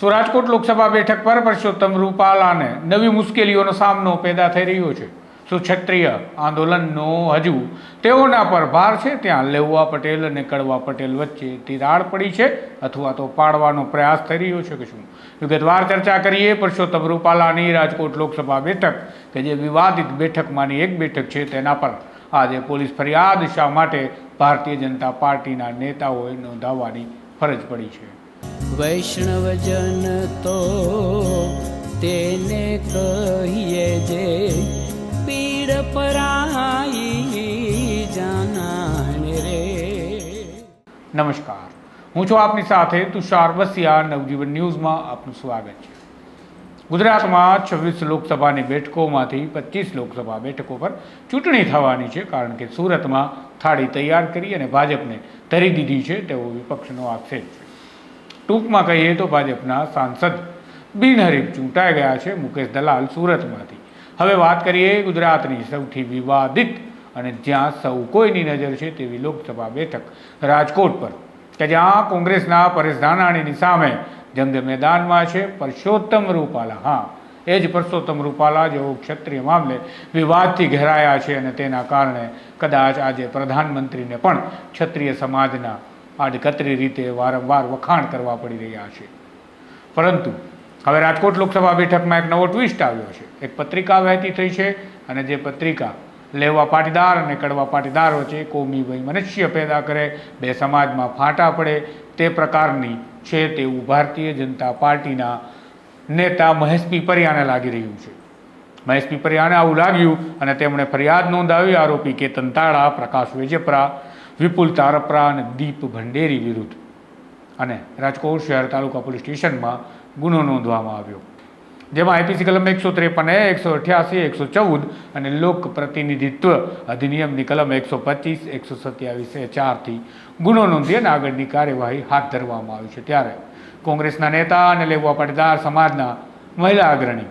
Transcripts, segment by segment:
સો રાજકોટ લોકસભા બેઠક પર પરસોત્તમ રૂપાલાને નવી મુશ્કેલીઓનો સામનો પેદા થઈ રહ્યો છે. શું ક્ષત્રિય આંદોલનનો હજુ તેઓના પર ભાર છે. ત્યાં લેવા પટેલ અને કડવા પટેલ વચ્ચે તિરાડ પડી છે અથવા તો પાડવાનો પ્રયાસ થઈ રહ્યો છે કે શું? વિગતવાર ચર્ચા કરીએ. પરસોત્તમ રૂપાલાની રાજકોટ લોકસભા બેઠક કે જે વિવાદિત બેઠકમાંની એક બેઠક છે તેના પર આજે પોલીસ ફરિયાદ શા માટે ભારતીય જનતા પાર્ટીના નેતાઓએ નોંધાવવાની ફરજ પડી છે? વૈષ્ણવજન તો તેને કહીએ જે પીડ પરાઈ જાનાને રે. નમસ્કાર. હું છું આપની સાથે તુષાર વસિયા, નવજીવન ન્યૂઝમાં આપનું સ્વાગત છે. ગુજરાતમાં છવ્વીસ લોકસભાની બેઠકોમાંથી પચીસ લોકસભા બેઠકો પર ચૂંટણી થવાની છે કારણ કે સુરતમાં થાળી તૈયાર કરી અને ભાજપને ધરી દીધી છે તેવો વિપક્ષનો આક્ષેપ છે. ટૂંકમાં કહીએ તો ભાજપના સાંસદ બિનહરીફ ચૂંટાઈ ગયા છે મુકેશ દલાલ સુરતમાંથી. હવે વાત કરીએ ગુજરાતની સૌથી વિવાદિત અને જ્યાં સૌ કોઈની નજર છે તેવી લોકસભા બેઠક રાજકોટ પર, કે જ્યાં કોંગ્રેસના પરેશ ધાનાણીની સામે જંગ મેદાનમાં છે પરસોત્તમ રૂપાલા. હા, એ જ પરસોત્તમ રૂપાલા જેઓ ક્ષત્રિય મામલે વિવાદથી ઘેરાયા છે અને તેના કારણે કદાચ આજે પ્રધાનમંત્રીને પણ ક્ષત્રિય સમાજના આડકતરી રીતે વારંવાર વખાણ કરવા પડી રહ્યા છે. પરંતુ હવે રાજકોટ લોકસભા બેઠકમાં એક નવો ટ્વિસ્ટ આવ્યો છે. એક પત્રિકા વહેતી થઈ છે અને જે પત્રિકા લેવા પાટીદાર અને કડવા પાટીદાર વચ્ચે કોમી વૈમનસ્ય પેદા કરે, બે સમાજમાં ફાંટા પડે, તે પ્રકારની છે તેવું ભારતીય જનતા પાર્ટીના નેતા મહેશ પીપરિયાને લાગી રહ્યું છે. મહેશ પીપરિયાને આવું લાગ્યું અને તેમણે ફરિયાદ નોંધાવી આરોપી કેતન તાળા પ્રકાશ વેજપરા વિપુલ તારપરા અને દીપ ભંડેરી વિરુદ્ધ. અને રાજકોટ શહેર તાલુકા પોલીસ સ્ટેશનમાં ગુનો નોંધવામાં આવ્યો. જેમાં આઈપીસી કલમ એકસો ત્રેપન એ, એકસો અઠ્યાસી, એકસો ચૌદ અને લોક પ્રતિનિધિત્વ અધિનિયમની કલમ એકસો પચીસ, એકસો સત્યાવીસ એ ચારથી ગુનો નોંધી અને આગળની કાર્યવાહી હાથ ધરવામાં આવી છે. ત્યારે કોંગ્રેસના નેતા અને લેવા પાટીદાર સમાજના મહિલા અગ્રણી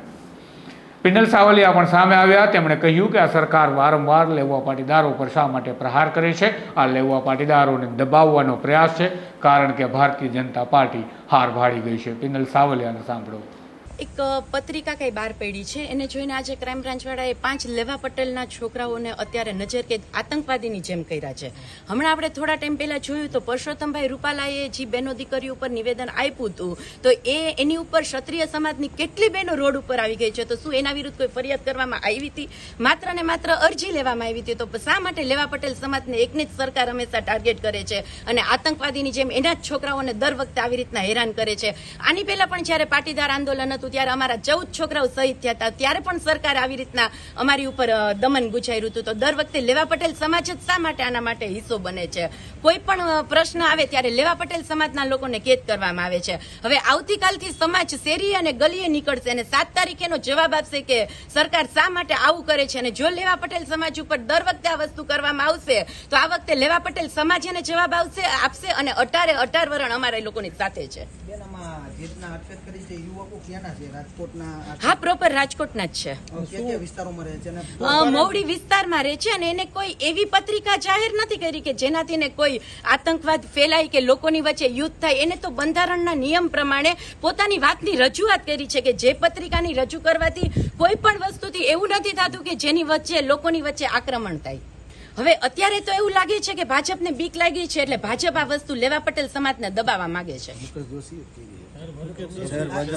પિનલ સાવલિયા પણ સામે આવ્યા. તેમણે કહ્યું કે આ સરકાર વારંવાર લેવા પાટીદારો પર શા માટે પ્રહાર કરે છે? આ લેવા પાટીદારોને દબાવવાનો પ્રયાસ છે, કારણ કે ભારતીય જનતા પાર્ટી હાર ભાળી ગઈ છે. પિનલ સાવલિયાને સાંભળો. એક પત્રિકા કઈ બહાર પડી છે, એને જોઈને આજે ક્રાઇમ બ્રાન્ચવાળાએ પાંચ લેવા પટેલના છોકરાઓને અત્યારે નજર કે આતંકવાદીની જેમ કર્યા છે. હમણાં આપણે થોડા ટાઈમ પહેલા જોયું તો પરસોત્તમભાઈ રૂપાલાએ જે બહેનો દીકરી ઉપર નિવેદન આપ્યું હતું, તો એ એની ઉપર ક્ષત્રિય સમાજની કેટલી બહેનો રોડ ઉપર આવી ગઈ છે, તો શું એના વિરુદ્ધ કોઈ ફરિયાદ કરવામાં આવી હતી? માત્ર ને માત્ર અરજી લેવામાં આવી હતી, તો શા માટે લેવા પટેલ સમાજને એકને જ સરકાર હંમેશા ટાર્ગેટ કરે છે અને આતંકવાદીની જેમ એના જ છોકરાઓને દર વખતે આવી રીતના હેરાન કરે છે? આની પહેલા પણ જ્યારે પાટીદાર આંદોલન હતું ત્યારે અમારા ચૌદ છોકરાઓ શહીદ થયા હતા. ત્યારે પણ સરકાર આવી રીતના અમારી ઉપર દમન ગુજાર્યું હતું. તો દર વખતે લેવા પટેલ સમાજ જ શા માટે આના માટે હિસ્સો બને છે? કોઈ પણ પ્રશ્ન આવે ત્યારે લેવા પટેલ સમાજના લોકોને કેદ કરવામાં આવે છે. હવે આવતીકાલથી સમાજ શેરી અને ગલીએ નીકળશે અને સાત તારીખેનો જવાબ આપશે કે સરકાર શા માટે આવું કરે છે અને જો લેવા પટેલ સમાજ ઉપર દર વખતે આ વસ્તુ કરવામાં આવશે, તો આ વખતે લેવા પટેલ સમાજ એને જવાબ આવશે, આપશે અને અટારે અટાર વરણ અમારા લોકોની સાથે છે. બેન આમાં જે રીતના અટકાયત કરી છે યુવકો ક્યાંના છે? રાજકોટના હા પ્રોપર રાજકોટના જ છે. કયા વિસ્તારોમાં રહે છે? મવડી વિસ્તારમાં રહે છે અને એને કોઈ એવી પત્રિકા જાહેર નથી કરી કે જેનાથી ને કોઈ આતંકવાદ ફેલાય કે લોકોની વચ્ચે યુદ્ધ થાય. એને તો બંધારણના નિયમ પ્રમાણે પોતાની વાતની રજૂઆત કરી છે કે જે પત્રિકાની રજૂ કરવાથી કોઈ પણ વસ્તુથી એવું નથી થતું કે જેની વચ્ચે લોકોની વચ્ચે આક્રમણ થાય. હવે અત્યારે તો એવું લાગે છે કે ભાજપને બીક લાગી છે એટલે ભાજપ આ વસ્તુ લેવા પટેલ સમાજને દબાવવા માંગે છે.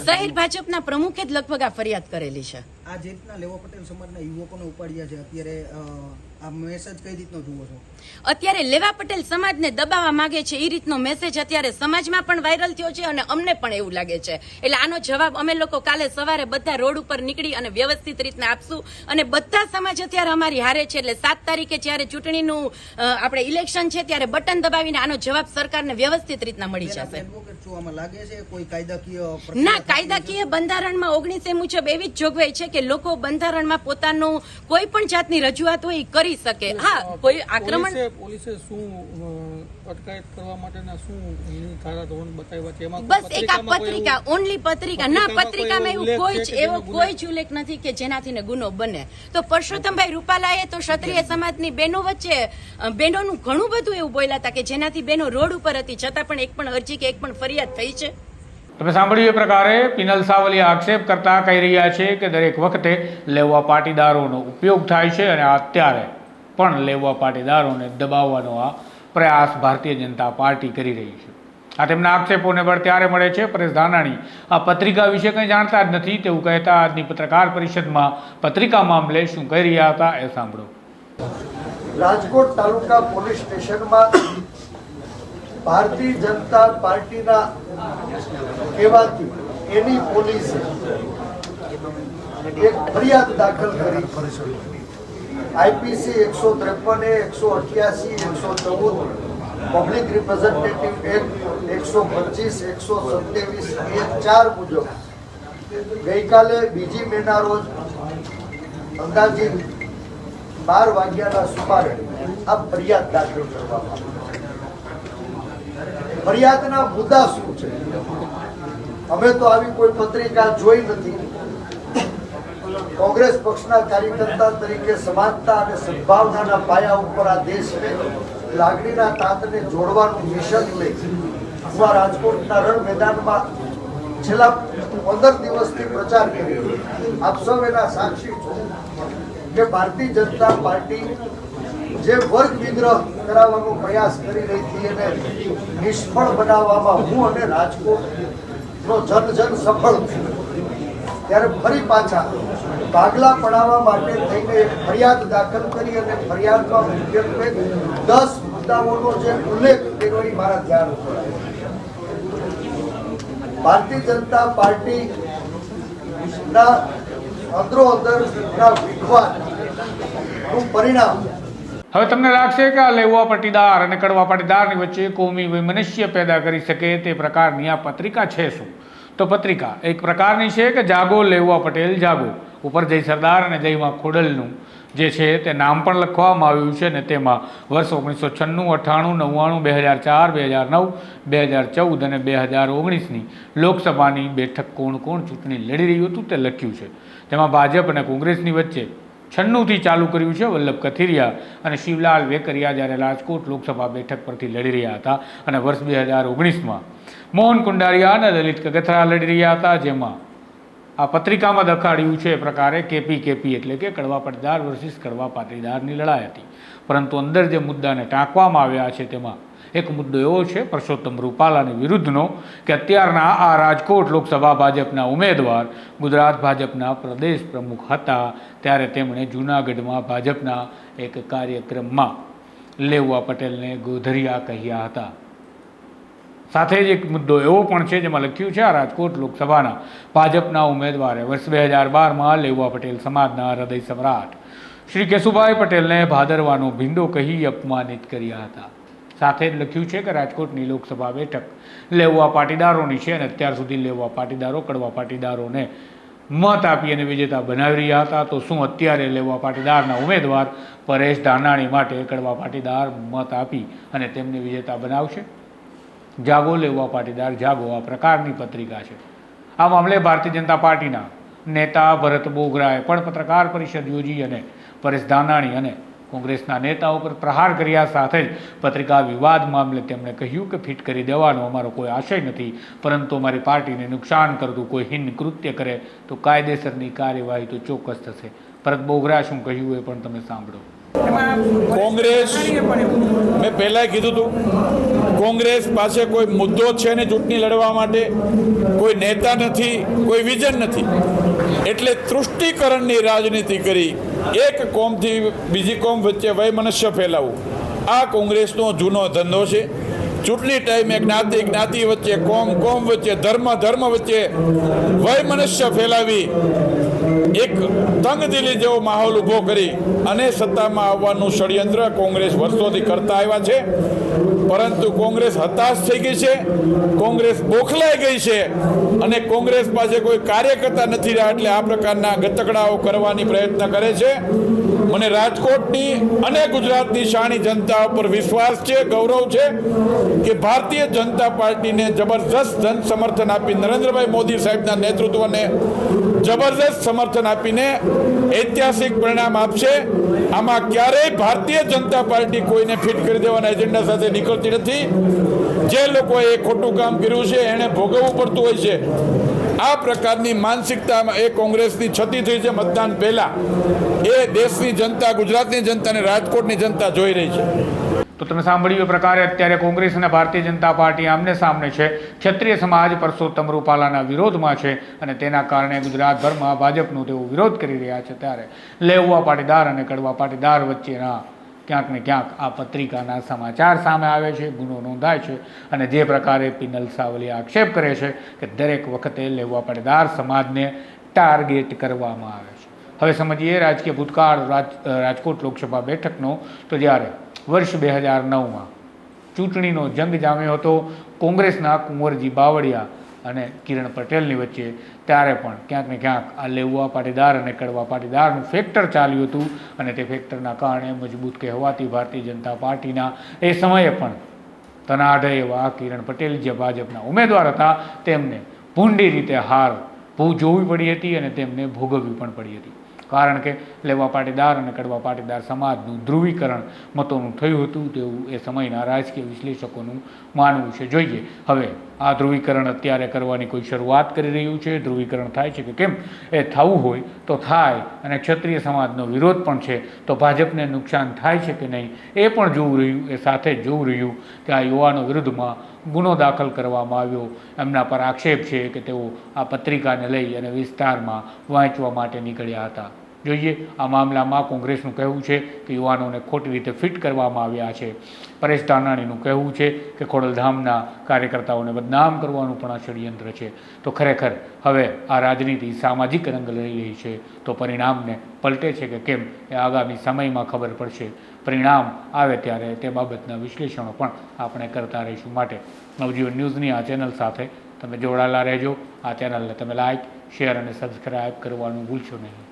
શહેર ભાજપના પ્રમુખે જ લગભગ આ ફરિયાદ કરેલી છે. આ જે રીતના લેવા પટેલ સમાજના યુવકોને ઉપાડ્યા છે, અત્યારે મેસેજ કઈ રીતનો જુઓ છો? અત્યારે લેવા પટેલ સમાજને દબાવવા માંગે છે. એ રીતનો મેસેજ અત્યારે સમાજમાં પણ વાયરલ થયો છે અને અમને પણ એવું લાગે છે. એટલે આનો જવાબ અમે લોકો કાલે સવારે બધા રોડ ઉપર નીકળી અને વ્યવસ્થિત રીતના આપશું. અને બધા સમાજ અત્યારે અમારી હારે છે. એટલે સાત તારીખે જ્યારે ચૂંટણીનું આપણે ઇલેક્શન છે ત્યારે બટન દબાવીને આનો જવાબ સરકારને વ્યવસ્થિત રીતના મળી જશે. ના કાયદાકીય બંધારણમાં ઓગણીસે મુજબ એવી જ જોગવાઈ છે કે લોકો બંધારણમાં પોતાનું કોઈ પણ જાતની રજૂઆત હોય એ કરી શકે. હા કોઈ આક્રમણ પોલીસે શું અટકાયત કરવા માટેના શું ધારા ધોરણ બતાવ્યા છે? એમાં બસ એક આ પત્રિકા ઓનલી પત્રિકા. ના પત્રિકામાં એવું કોઈ જ એવો કોઈ જ ઉલ્લેખ નથી કે જેનાથી ને ગુનો બને. તો પરસોત્તમભાઈ રૂપાલાએ તો ક્ષત્રિય સમાજની બહેનો વચ્ચે બહેનોનું ઘણું બધું એવું બોલ્યા હતા કે જેનાથી બહેનો રોડ ઉપર હતી છતાં પણ એક પણ અરજી કે એક પણ ફરિયાદ થઈ છે? તમે સાંભળ્યું એ પ્રકારે પિનલ સાવલિયા આક્ષેપ કરતા કહી રહ્યા છે કે દરેક વખતે લેવા પાટીદારોનો ઉપયોગ થાય છે અને અત્યારે પણ લેવા પાટીદારોને દબાવવાનો આ પ્રયાસ ભારતીય જનતા પાર્ટી કરી રહી છે. આ તેમના આક્ષેપોને બળ ત્યારે મળે છે. પરેશ ધાનાણી આ પત્રિકા વિશે કંઈ જાણતા જ નથી તેવું કહેતા આજની પત્રકાર પરિષદમાં પત્રિકા મામલે શું કહી રહ્યા હતા એ સાંભળો. રાજકોટ તાલુકા પોલીસ સ્ટેશનમાં ભારતીય જનતા પાર્ટીના કહેવાથી એની પોલીસે એક ફરિયાદ દાખલ કરી. આઈપીસી એકસો ત્રેપન એકસો અઠ્યાસી, એકસો ચૌદ, પબ્લિક રિપ્રેઝેન્ટેટિવ એક્ટ, એકસો પચીસ, એકસો સત્યાવીસ એક ચાર મુજબ ગઈકાલે બીજી મેના રોજ અંદાજિત બાર વાગ્યાના સુમારે આ ફરિયાદ દાખલ કરવામાં ફરિયાદના મુદ્દા શું છે? અમે તો આવી કોઈ પત્રિકા જોઈ નથી. કોંગ્રેસ પક્ષના કાર્યકર્તા તરીકે સમાનતા અને સદભાવનાના પાયા ઉપર આ દેશને લાગણીના તાતને જોડવાનું મિશન લઈ આ રાજકોટના રણ મેદાનમાં છેલ્લા પંદર દિવસથી પ્રચાર કર્યો. આપ સૌ એના સાક્ષી છો કે ભારતીય જનતા પાર્ટી જે વર્ગ વિગ્રહ કરાવવાનો પ્રયાસ કરી રહી હતી એને નિષ્ફળ બનાવવામાં હું અને રાજકોટનો જન જન સફળ છું ત્યારે ફરી પાછા ભાગલા પડાવવા માટે થઈને ફરિયાદ દાખલ કરી અને ફરિયાદમાં મુખ્યત્વે દસ મુદ્દાઓનો જે ઉલ્લેખ કર્યો એ મારા ધ્યાન ઉપર. ભારતીય જનતા પાર્ટી ના અંદરો અંદરના વિખવાદનું પરિણામ. હવે તમને લાગશે કે આ લેવા પાટીદાર અને કડવા પાટીદારની વચ્ચે કોમી વૈમનસ્ય પેદા કરી શકે તે પ્રકારની આ પત્રિકા છે શું? તો પત્રિકા એક પ્રકારની છે કે જાગો લેવા પટેલ જાગો. ઉપર જય સરદાર અને જયમાં ખોડલનું જે છે તે નામ પણ લખવામાં આવ્યું છે અને તેમાં વર્ષ ઓગણીસો છન્નું અઠ્ઠાણું નવ્વાણું, બે હજાર ચાર, બે હજાર નવ, બે હજાર ચૌદ અને બે હજાર ઓગણીસની લોકસભાની બેઠક કોણ કોણ ચૂંટણી લડી રહ્યું હતું તે લખ્યું છે. તેમાં ભાજપ અને કોંગ્રેસની વચ્ચે છન્નુંથી ચાલુ કર્યું છે વલ્લભ કથિરિયા અને શિવલાલ વેકરિયા જ્યારે રાજકોટ લોકસભા બેઠક પરથી લડી રહ્યા હતા અને વર્ષ બે હજાર ઓગણીસમાં મોહન કુંડારિયા અને લલિત કગથરા લડી રહ્યા હતા જેમાં આ પત્રિકામાં દખાડ્યું છે એ પ્રકારે કેપી કેપી એટલે કે કડવા પટદાર વર્સિસ કડવા પાટીદારની લડાઈ હતી. પરંતુ અંદર જે મુદ્દાને ટાંકવામાં આવ્યા છે તેમાં એક મુદ્દો એવો છે, પરસોત્તમ રૂપાલાની વિરુદ્ધનો, કે અત્યારના આ રાજકોટ લોકસભા ભાજપના ઉમેદવાર ગુજરાત ભાજપના પ્રદેશ પ્રમુખ હતા ત્યારે તેમણે જૂનાગઢમાં ભાજપના એક કાર્યક્રમમાં લેવા પટેલને ગોધરિયા કહ્યા હતા. સાથે જ એક મુદ્દો એવો પણ છે જેમાં લખ્યું છે આ રાજકોટ લોકસભાના ભાજપના ઉમેદવારે વર્ષ બે હજાર બારમાં લેવા પટેલ સમાજના હૃદય સમ્રાટ. શ્રી કેશુભાઈ પટેલને ભાદરવાનો ભીંડો કહી અપમાનિત કર્યા હતા. સાથે જ લખ્યું છે કે રાજકોટની લોકસભા બેઠક લેવા પાટીદારોની છે અને અત્યાર સુધી લેવા પાટીદારો, કડવા પાટીદારોને મત આપી અને વિજેતા બનાવી રહ્યા હતા. તો શું અત્યારે લેવા પાટીદારના ઉમેદવાર પરેશ ધાનાણી માટે કડવા પાટીદાર મત આપી અને તેમને વિજેતા બનાવશે? જાગો લેવા પાટીદાર, જાગો. આ પ્રકારની પત્રિકા છે. આ મામલે ભારતીય જનતા પાર્ટીના નેતા ભરત બોગરાએ પણ પત્રકાર પરિષદ યોજી અને પરેશ ધાનાણી અને કોંગ્રેસના નેતાઓ પર પ્રહાર કર્યા. સાથે જ પત્રિકા વિવાદ મામલે તેમણે કહ્યું કે ફિટ કરી દેવાનો અમારો કોઈ આશય નથી, પરંતુ અમારી પાર્ટીને નુકસાન કરતું કોઈ હિન કૃત્ય કરે તો કાયદેસરની કાર્યવાહી તો ચોક્કસ થશે. ભરત બોગરા શું કહ્યું એ પણ તમે સાંભળો. કોંગ્રેસ, મેં પહેલાં કીધું હતું કોંગ્રેસ પાસે કોઈ મુદ્દો છે ને ચૂંટણી લડવા માટે? કોઈ નેતા નથી, કોઈ વિઝન નથી. એટલે તૃષ્ટિકરણની રાજનીતિ કરી, એક કોમથી બીજી કોમ વચ્ચે વયમનસ્ય ફેલાવવું આ કોંગ્રેસનો જૂનો ધંધો છે. ચૂંટણી ટાઈમે જ્ઞાતિ જ્ઞાતિ વચ્ચે, કોમ કોમ વચ્ચે, ધર્મ ધર્મ વચ્ચે વયમનસ્ય ફેલાવી એક તંગદિલી જેવો માહોલ ઊભો કરી અને સત્તામાં આવવાનું ષડયંત્ર કોંગ્રેસ વર્ષોથી કરતા આવ્યા છે. પરંતુ કોંગ્રેસ હતાશ થઈ ગઈ છે, કોંગ્રેસ બોખલાઈ ગઈ છે અને કોંગ્રેસ પાસે કોઈ કાર્યકર્તા નથી રહ્યા એટલે આ પ્રકારના ગતકડાઓ કરવાની પ્રયત્ન કરે છે. મને રાજકોટની અને ગુજરાતની શાણી જનતા ઉપર વિશ્વાસ છે, ગૌરવ છે કે ભારતીય જનતા પાર્ટીને જબરજસ્ત જન સમર્થન આપી નરેન્દ્રભાઈ મોદી સાહેબના નેતૃત્વને જબરજસ્ત સમર્થન આપીને ઐતિહાસિક પરિણામ આપશે. આમાં ક્યારેય ભારતીય જનતા પાર્ટી કોઈને ફિટ કરી દેવાના એજન્ડા સાથે નીકળતી નથી. જે લોકોએ ખોટું કામ કર્યું છે એણે ભોગવવું પડતું હોય છે. આ પ્રકારની માનસિકતામાં એ કોંગ્રેસની છતી થઈ છે મતદાન પહેલાં. એ દેશની જનતા, ગુજરાતની જનતા અને રાજકોટની જનતા જોઈ રહી છે. તો તમે સાંભળ્યું એ પ્રકારે અત્યારે કોંગ્રેસ અને ભારતીય જનતા પાર્ટી આમને સામને છે. ક્ષત્રિય સમાજ પરસોત્તમ રૂપાલાના વિરોધમાં છે અને તેના કારણે ગુજરાતભરમાં ભાજપનો તેઓ વિરોધ કરી રહ્યા છે ત્યારે. લેવવા પાટીદાર અને કડવા પાટીદાર વચ્ચેના ક્યાંક ને ક્યાંક આ પત્રિકાના સમાચાર સામે આવે છે, ગુનો નોંધાય છે અને જે પ્રકારે પિનલ સાવલી આક્ષેપ કરે છે કે દરેક વખતે લેવા પડદાર સમાજને ટાર્ગેટ કરવામાં આવે છે. હવે સમજીએ રાજકીય ભૂતકાળ, રાજ રાજકોટ લોકસભા બેઠકનો. તો જ્યારે વર્ષ બે હજાર નવમાં ચૂંટણીનો જંગ જામ્યો હતો, કોંગ્રેસના કુંવરજી બાવળિયા અને કિરણ પટેલની વચ્ચે ત્યારે પણ ક્યાંક ને ક્યાંક આ લેવા પાટીદાર અને કડવા પાટીદારનું ફેક્ટર ચાલ્યું હતું અને તે ફેક્ટરના કારણે મજબૂત કહેવાતી ભારતીય જનતા પાર્ટીના એ સમયે પણ તનાઢ એવા કિરણ પટેલ જે ભાજપના ઉમેદવાર હતા, તેમને ભૂંડી રીતે હાર ભૂ જોવી પડી હતી અને તેમને ભોગવવી પણ પડી હતી. કારણ કે લેવા પાટીદાર અને કડવા પાટીદાર સમાજનું ધ્રુવીકરણ મતોનું થયું હતું તેવું એ સમયના રાજકીય વિશ્લેષકોનું માનવું છે. જોઈએ, હવે આ ધ્રુવીકરણ અત્યારે કરવાની કોઈ શરૂઆત કરી રહ્યું છે? ધ્રુવીકરણ થાય છે કે કેમ? એ થવું હોય તો થાય અને ક્ષત્રિય સમાજનો વિરોધ પણ છે. તો ભાજપને નુકસાન થાય છે કે નહીં? એ પણ જોવું રહ્યું, એ સાથે જોવું રહ્યું કે આ યુવાનો વિરુદ્ધમાં ગુનો દાખલ કરવામાં આવ્યો. એમના પર આક્ષેપ છે કે તેઓ આ પત્રિકાને લઈ અને વિસ્તારમાં વાંચવા માટે નીકળ્યા હતા. જોઈએ. આ મામલામાં કોંગ્રેસનું કહેવું છે કે યુવાનોને ખોટી રીતે ફિટ કરવામાં આવ્યા છે. પરેશ ધાનાણીનું કહેવું છે કે ખોડલધામના કાર્યકર્તાઓને બદનામ કરવાનું પણ આ ષડયંત્ર છે. તો ખરેખર હવે આ રાજનીતિ સામાજિક રંગ લઈ રહી છે. તો પરિણામને પલટે છે કે કેમ એ આગામી સમયમાં ખબર પડશે. પરિણામ આવે ત્યારે તે બાબતના વિશ્લેષણો પણ આપણે કરતા રહીશું માટે. નવજીવન ન્યૂઝની આ ચેનલ સાથે તમે જોડાયેલા રહેજો. આ ચેનલને તમે લાઇક શેર અને સબસ્ક્રાઈબ કરવાનું ભૂલશો નહીં.